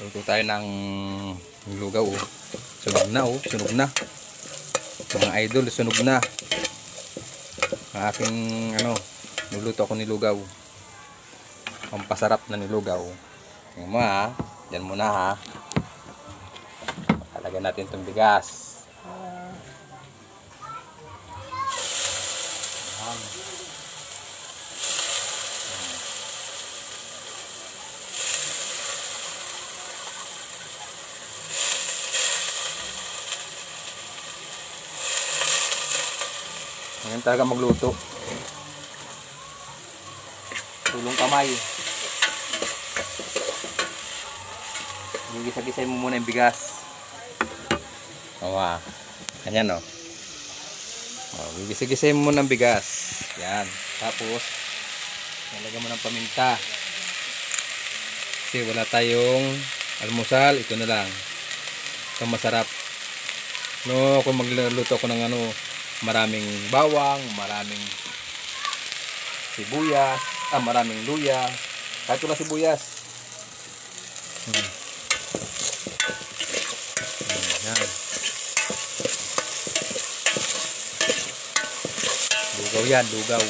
Luto tayo ng lugaw. Oh. Sunog na oh. Sunog na. Mga idol, sunog na. Ang aking ano, nuluto ako nilugaw. Pampasarap na nilugaw. Tingnan mo ha. Diyan muna ha. Talagyan natin itong bigas. Ngayon talaga magluto. Tulong kamay. Gigisa-gisay mo muna yung bigas. Oo ah. Ganyan oh. Oh, gigisa-gisay mo muna ng bigas. Yan. Tapos, nalagyan mo ng paminta. Kasi wala tayong almusal. Ito na lang. Ito masarap. No, kung magluluto ako ng ano, maraming bawang, maraming sibuyas, ah, maraming luya. Kahit wala sibuyas. Hmm. Hmm, yan. Lugaw yan, lugaw.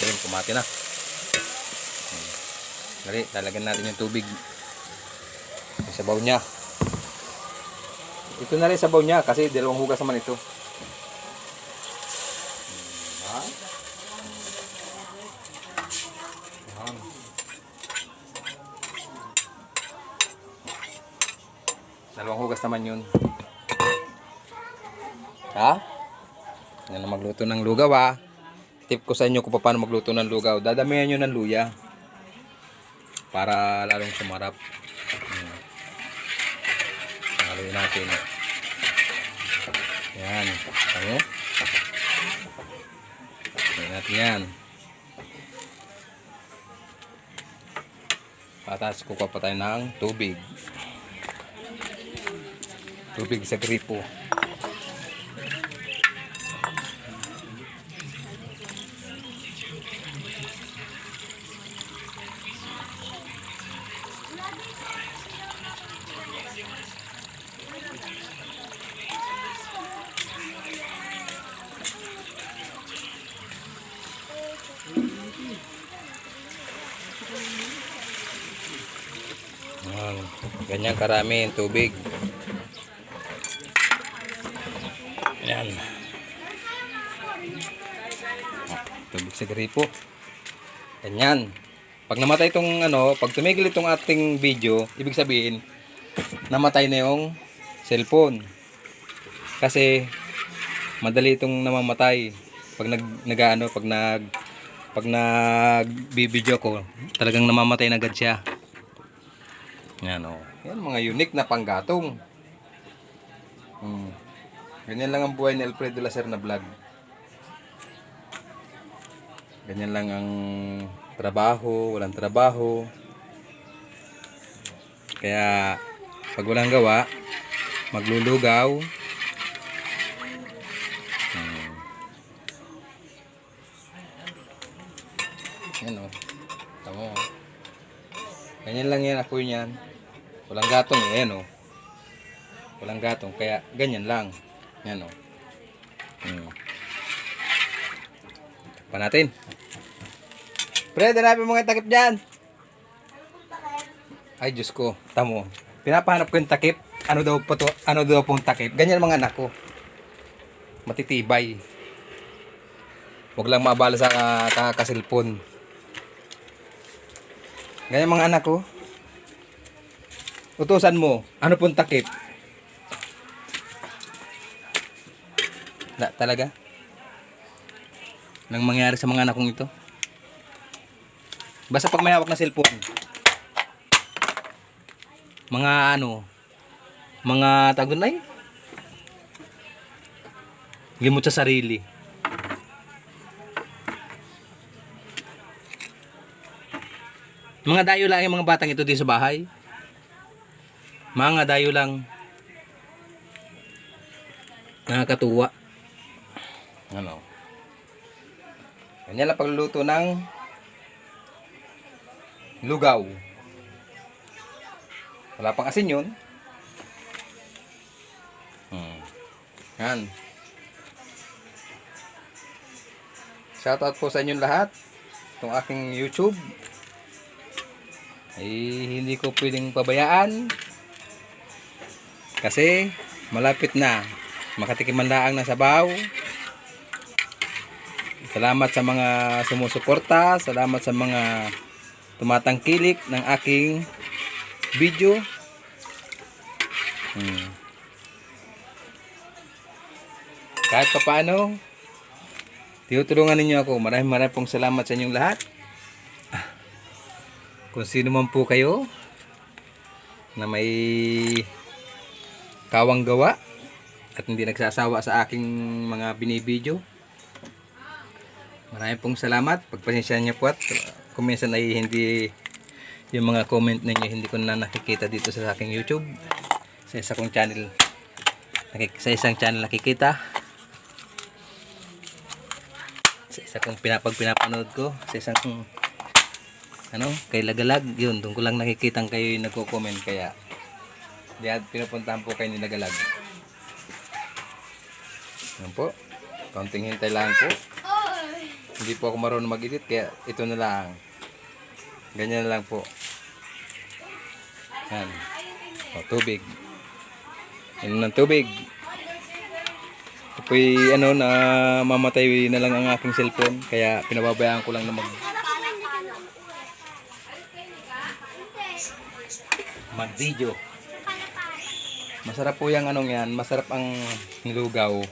Ayun, kumati na. Hmm. Dali, lalagyan natin yung tubig. Yung sabaw niya. Ito na rin sabaw niya kasi dalawang hugas naman ito. Yan. Yan. Dalawang hugas naman yun. Ha? Yan na magluto ng lugaw ha. Tip ko sa inyo kung paano magluto ng lugaw. Dadamihan nyo ng luya. Para lalong sumarap. Hmm. Haluin natin. Yan. Ano? Haluin natin yan. Patas kukuha pa tayo ng tubig. Tubig sa gripo. Yan. Ganyan karami yung tubig. Yan. Tubig sa gripo. Ganyan. Pag namatay itong ano, pag tumigil itong ating video, ibig sabihin, namatay na yung cellphone. Kasi, madali itong namamatay. Pag nag, nag ano, pag nag, pag nag-video ko, talagang namamatay na agad siya. Yan o. Yan mga unique na panggatong. Hmm. Ganyan lang ang buhay ni Alfredo Lacer na vlog. Ganyan lang ang trabaho, walang trabaho. Kaya pag walang gawa, maglulugaw. Hmm. Yan o. Tama o. Ganyan lang yan ako yan. Walang gatong eh, yan o. Walang gatong, kaya ganyan lang. Yan o. Hmm. Pa natin. Pre, hanapin mo nga takip dyan. Ay, Diyos ko. Tamo. Pinapahanap ko yung takip. Ano daw po to? Ano daw pong takip? Ganyan mga anak ko. Matitibay. Huwag lang maabala sa uh, kakasilpon. Ganyan mga anak ko. Utusan mo, ano pong takip? Na, talaga? Nang mangyari sa mga anak kong ito? Basta pag may hawak na cellphone. Mga ano, mga tagunay. Limot sa sarili. Mga dayo lang yung mga batang ito dito sa bahay. Mga dayo lang. Nakakatuwa. Ano? Ganyan lang pagluluto ng lugaw. Wala pang asin yun. Hmm. Yan. Shoutout po sa inyong lahat. Itong aking YouTube. Ay hindi ko pwedeng pabayaan. Kasi malapit na. Makatikiman laang ng sabaw. Salamat sa mga sumusuporta. Salamat sa mga tumatangkilik ng aking video. Hmm. Kahit pa paano, tinutulungan ninyo ako. Maraming maraming pong salamat sa inyong lahat. Ah, Kung sino man po kayo na may kawang gawa at hindi nagsasawa sa aking mga binibidyo. Maraming pong salamat. Pagpasensya niyo po at kung minsan ay hindi yung mga comment ninyo hindi ko na nakikita dito sa aking YouTube. Sa isa kong channel. Sa isang channel nakikita. Sa isa kong pinapag pinapanood ko. Sa isang ano, kay Lagalag. Yun, doon ko lang nakikitang kayo yung nagko-comment. Kaya, diyan pinupuntahan po kayo ni Lagalag. Yan po. Kaunting hintay lang po. Hindi po ako marunong mag-edit kaya ito na lang. Ganyan na lang po. Yan. O, tubig. Yan ng tubig. Ito ano na mamatay na lang ang aking cellphone kaya pinababayaan ko lang na mag mag video. Masarap po yung anong yan, masarap ang nilugaw.